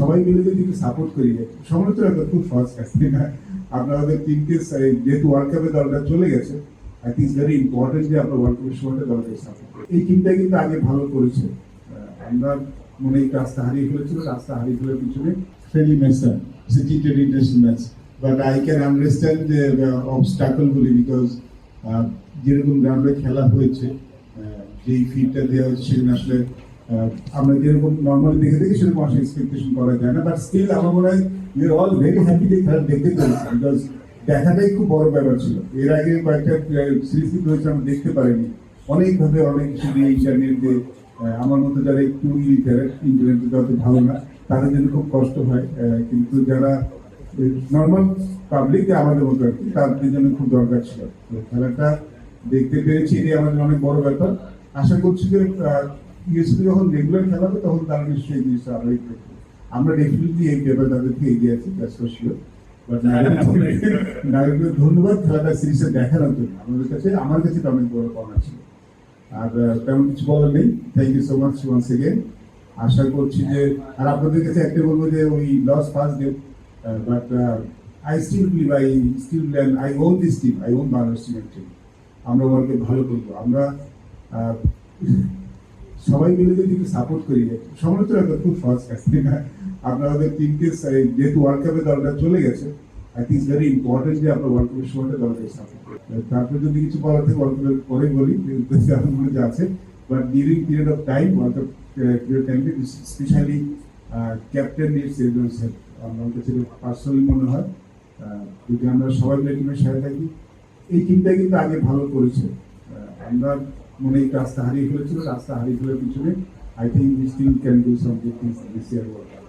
সবাই মিলে যদি একটু সাপোর্ট করি সমালোচনা তো খুব সহজ কাজ। তাই আপনাদের টিমকে যেহেতু ওয়ার্ল্ড কাপে দলটা চলে গেছে আই থিঙ্ক ভেরি ইম্পর্টেন্ট যে আমরা ওয়ার্ল্ড কাপের সময়টা দলকে সাপোর্ট করি। এই টিমটা কিন্তু আগে ভালো করেছে। আমরা মনে রাস্তা হারিয়ে ফেলেছিল রাস্তা হারিয়ে ফেলার পিছনে friendly match it's a T twenty match but I can understand যে অবস্টাকল গুলি বিকজ যেরকম গ্রাউন্ডে খেলা হয়েছে যেই ফিডটা দেওয়া হয়েছে সেখানে আসলে আমরা যেরকম নর্মালি দেখে দেখি সেরকম আসলে এক্সপেকটেশন করা যায় না বাট স্টিল আমার মনে হয় উই অল ভেরি হ্যাপি যে খেলা দেখতে পেরেছি বিকজ দেখাটাই খুব বড় ব্যাপার ছিল। এর আগে কয়েকটা সিরিজ কিন্তু হয়েছে আমরা দেখতে পারিনি। অনেকভাবে অনেক কিছু দিয়ে ইন্টারনেট আহ, আমার মতো যারা একটু ইলিটারেট ইন্টারনেটে যত ভালো না তাদের জন্য খুব কষ্ট হয় কিন্তু যারা নর্মাল পাবলিক আমাদের মতো আর কি তাদের জন্য খুব দরকার ছিল। তো খেলাটা দেখতে পেরেছি এটাই আমাদের অনেক বড় ব্যাপার। আশা করছি যে ইউএসপি যখন রেগুলার খেলা হবে তখন তারা নিশ্চয়ই এই জিনিসটা আরও একটু আমরা ডেফিনেটলি এই ব্যাপারে তাদেরকে এগিয়ে আছি দ্যাটস ফর শিওর বাট নাগরিকদের ধন্যবাদ খেলাটা সিরিজে দেখানোর জন্য। আমাদের কাছে আমার কাছে এটা অনেক বড় পাওনা ছিল আর তেমন কিছু বলার নেই। Thank you so much once again আশা করছি যে আর আপনাদের কাছে একটা বলব যে ওই loss first game but I still believe I still I own this team I own Bangladesh team আমরা ওয়ার্ল্ডকে ভালো করব আমরা সবাই মিলে যদি সাপোর্ট করি সমালোচনা তো খুব সহজ কাজ। তাই না আপনাদের টিমকে যেহেতু ওয়ার্ল্ড কাপে দলটা চলে গেছে আই থিঙ্ক ভেরি ইম্পর্টেন্ট যে আমরা ওয়ার্ল্ড কাপের সময়টা দলকে সাপোর্ট করি। তারপরে যদি কিছু বলার থেকে ওয়ার্ল্ড কাপের পরে বলি আমার মনে যে আছে। But during period of time world cup period টাইমে স্পেশালি ক্যাপ্টেন এভরিওয়ানস হেল্প আমার কাছে পার্সোনালি মনে হয়। আহ, যদি আমরা সবাই মিলে টিমের সাথে থাকি এই টিমটা কিন্তু আগে ভালো করেছে। আহ, আমরা হয় রাস্তা হারিয়ে ফেলেছিল রাস্তা হারিয়ে ফেলার পিছনে I think this team can do something this year world